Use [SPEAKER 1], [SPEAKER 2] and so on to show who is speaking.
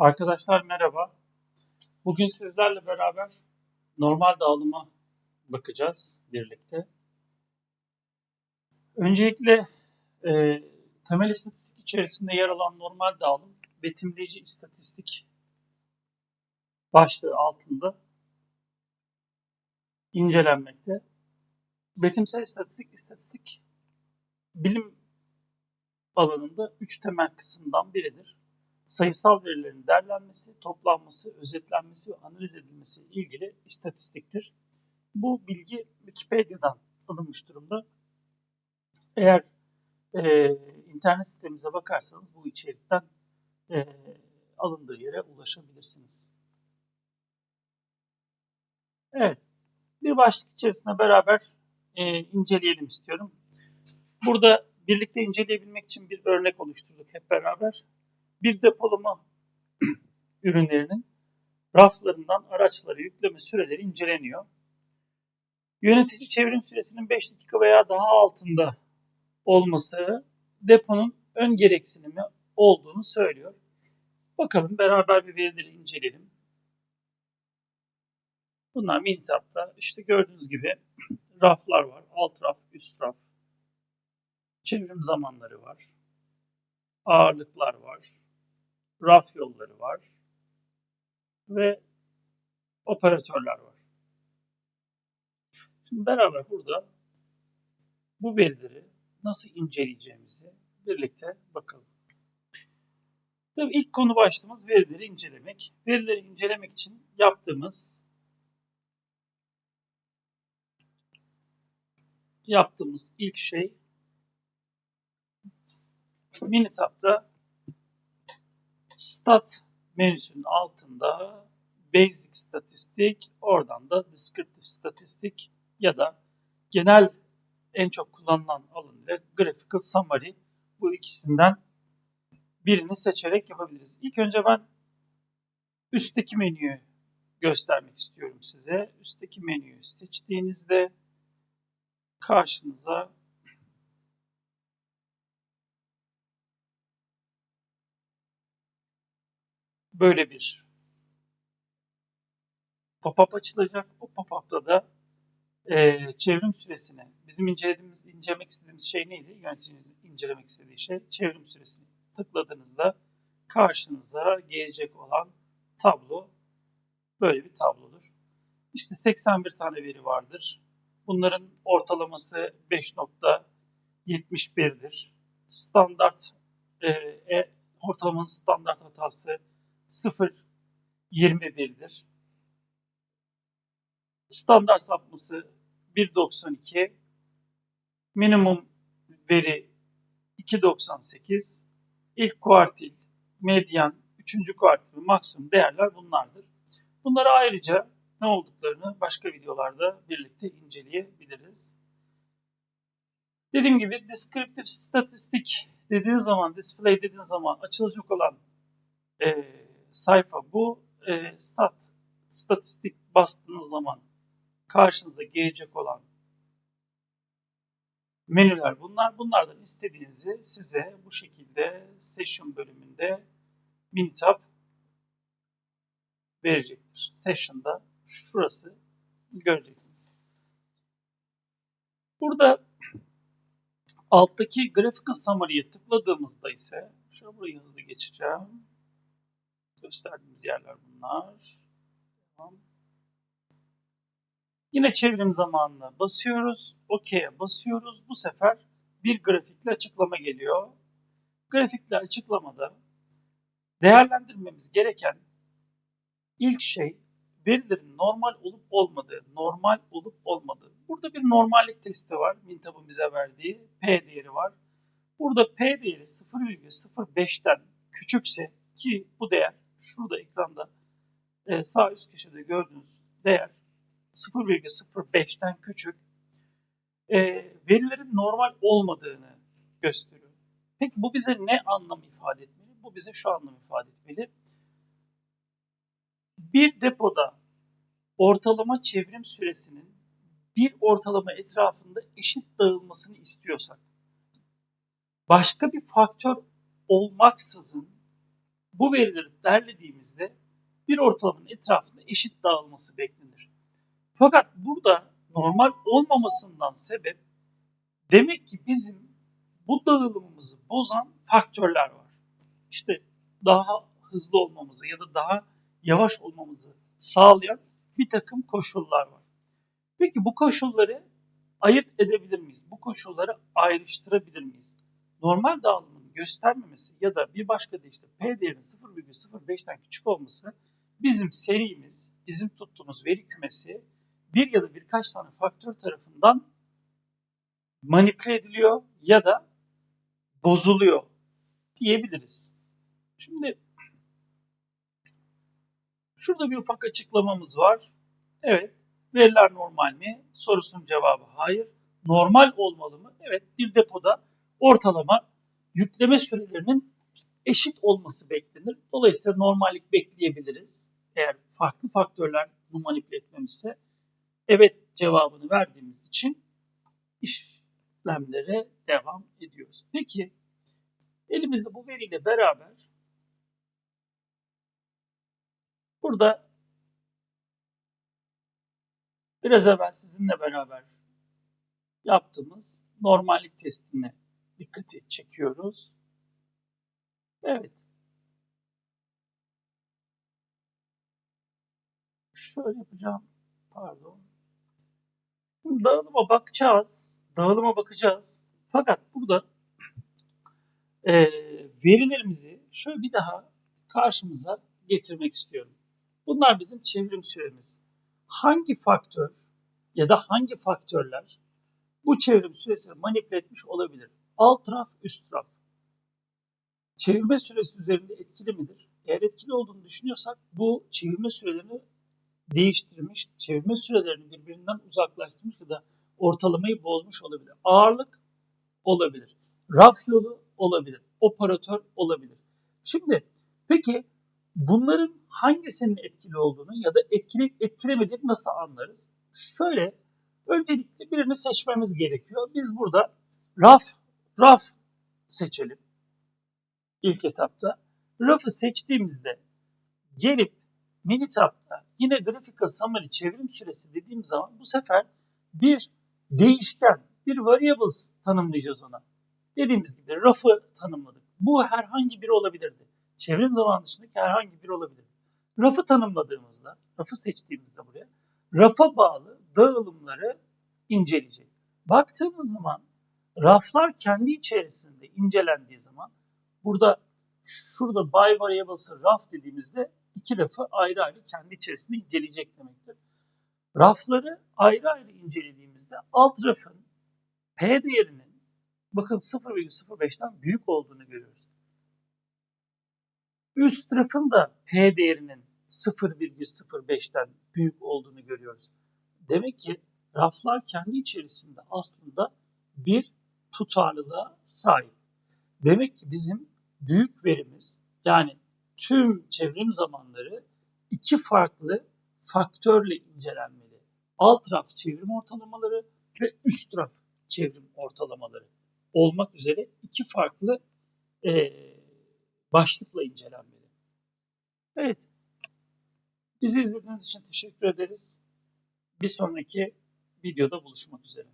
[SPEAKER 1] Arkadaşlar merhaba. Bugün sizlerle beraber normal dağılıma bakacağız birlikte. Öncelikle e, temel istatistik içerisinde yer alan normal dağılım betimleyici istatistik başlığı altında incelenmekte. Betimsel istatistik, istatistik bilim alanında üç temel kısımdan biridir sayısal verilerin derlenmesi, toplanması, özetlenmesi ve analiz edilmesi ile ilgili istatistiktir. Bu bilgi Wikipedia'dan alınmış durumda. Eğer e, internet sitemize bakarsanız bu içerikten e, alındığı yere ulaşabilirsiniz. Evet, bir başlık içerisinde beraber e, inceleyelim istiyorum. Burada birlikte inceleyebilmek için bir örnek oluşturduk hep beraber bir depolama ürünlerinin raflarından araçları yükleme süreleri inceleniyor. Yönetici çevrim süresinin 5 dakika veya daha altında olması deponun ön gereksinimi olduğunu söylüyor. Bakalım beraber bir verileri inceleyelim. Bunlar Mintap'ta işte gördüğünüz gibi raflar var. Alt raf, üst raf. Çevrim zamanları var. Ağırlıklar var raf yolları var ve operatörler var. Şimdi beraber burada bu verileri nasıl inceleyeceğimizi birlikte bakalım. Tabii ilk konu başlığımız verileri incelemek. Verileri incelemek için yaptığımız yaptığımız ilk şey Minitab'da Stat menüsünün altında Basic Statistik, oradan da Descriptive Statistik ya da genel en çok kullanılan alın ile Graphical Summary bu ikisinden birini seçerek yapabiliriz. İlk önce ben üstteki menüyü göstermek istiyorum size. Üstteki menüyü seçtiğinizde karşınıza böyle bir pop-up açılacak. O pop-up'ta da e, çevrim süresini, bizim incelediğimiz, incelemek istediğimiz şey neydi? Yöneticiniz incelemek istediği şey çevrim süresini tıkladığınızda karşınıza gelecek olan tablo böyle bir tablodur. İşte 81 tane veri vardır. Bunların ortalaması 5.71'dir. Standart e, e, ortalamanın standart hatası 0.21'dir. Standart sapması 1.92. Minimum veri 2.98. İlk kuartil, medyan, üçüncü kuartil ve maksimum değerler bunlardır. Bunları ayrıca ne olduklarını başka videolarda birlikte inceleyebiliriz. Dediğim gibi descriptive statistik dediğiniz zaman, display dediğiniz zaman açılacak olan e, sayfa bu e, stat statistik bastığınız zaman karşınıza gelecek olan menüler bunlar. Bunlardan istediğinizi size bu şekilde session bölümünde Minitab verecektir. Session'da şurası göreceksiniz. Burada alttaki graphical summary'ye tıkladığımızda ise şöyle burayı hızlı geçeceğim. Gösterdiğimiz yerler bunlar. Tamam. Yine çevrim zamanına basıyoruz. OK'ye basıyoruz. Bu sefer bir grafikle açıklama geliyor. Grafikle açıklamada değerlendirmemiz gereken ilk şey verilerin normal olup olmadığı, normal olup olmadığı. Burada bir normallik testi var. Mintab'ın bize verdiği P değeri var. Burada P değeri 0,05'ten küçükse ki bu değer şurada ekranda e, sağ üst köşede gördüğünüz değer 0,05'ten küçük e, verilerin normal olmadığını gösteriyor. Peki bu bize ne anlam ifade etmeli? Bu bize şu anlam ifade etmeli. Bir depoda ortalama çevrim süresinin bir ortalama etrafında eşit dağılmasını istiyorsak, başka bir faktör olmaksızın bu verileri derlediğimizde bir ortalamanın etrafında eşit dağılması beklenir. Fakat burada normal olmamasından sebep demek ki bizim bu dağılımımızı bozan faktörler var. İşte daha hızlı olmamızı ya da daha yavaş olmamızı sağlayan bir takım koşullar var. Peki bu koşulları ayırt edebilir miyiz? Bu koşulları ayrıştırabilir miyiz? Normal dağılımın göstermemesi ya da bir başka deyişle P değerinin 0,05'ten küçük olması bizim serimiz, bizim tuttuğumuz veri kümesi bir ya da birkaç tane faktör tarafından manipüle ediliyor ya da bozuluyor diyebiliriz. Şimdi şurada bir ufak açıklamamız var. Evet, veriler normal mi? Sorusunun cevabı hayır. Normal olmalı mı? Evet, bir depoda ortalama yükleme sürelerinin eşit olması beklenir. Dolayısıyla normallik bekleyebiliriz. Eğer farklı faktörler bunu manipüle etmemişse evet cevabını verdiğimiz için işlemlere devam ediyoruz. Peki elimizde bu veriyle beraber burada biraz evvel sizinle beraber yaptığımız normallik testine dikkati çekiyoruz. Evet. Şöyle yapacağım. Pardon. Dağılıma bakacağız. Dağılıma bakacağız. Fakat burada e, verilerimizi şöyle bir daha karşımıza getirmek istiyorum. Bunlar bizim çevrim süremiz. Hangi faktör ya da hangi faktörler bu çevrim süresini manipüle etmiş olabilir? Alt raf, üst raf. Çevirme süresi üzerinde etkili midir? Eğer etkili olduğunu düşünüyorsak bu çevirme sürelerini değiştirmiş, çevirme sürelerini birbirinden uzaklaştırmış ya da ortalamayı bozmuş olabilir. Ağırlık olabilir. Raf yolu olabilir. Operatör olabilir. Şimdi peki bunların hangisinin etkili olduğunu ya da etkili etkilemediğini nasıl anlarız? Şöyle öncelikle birini seçmemiz gerekiyor. Biz burada raf raf seçelim ilk etapta. Raf'ı seçtiğimizde gelip Minitab'da yine grafika summary çevrim süresi dediğim zaman bu sefer bir değişken, bir variables tanımlayacağız ona. Dediğimiz gibi raf'ı tanımladık. Bu herhangi biri olabilirdi. Çevrim zamanı dışındaki herhangi biri olabilirdi. Raf'ı tanımladığımızda, raf'ı seçtiğimizde buraya, rafa bağlı dağılımları inceleyecek. Baktığımız zaman raflar kendi içerisinde incelendiği zaman burada şurada by variables'ı raf dediğimizde iki rafı ayrı ayrı kendi içerisinde inceleyecek demektir. Rafları ayrı ayrı incelediğimizde alt rafın P değerinin bakın 0,05'ten büyük olduğunu görüyoruz. Üst rafın da P değerinin 0,05'ten büyük olduğunu görüyoruz. Demek ki raflar kendi içerisinde aslında bir tutarlılığa sahip. Demek ki bizim büyük verimiz yani tüm çevrim zamanları iki farklı faktörle incelenmeli. Alt raf çevrim ortalamaları ve üst raf çevrim ortalamaları olmak üzere iki farklı e, başlıkla incelenmeli. Evet, bizi izlediğiniz için teşekkür ederiz. Bir sonraki videoda buluşmak üzere.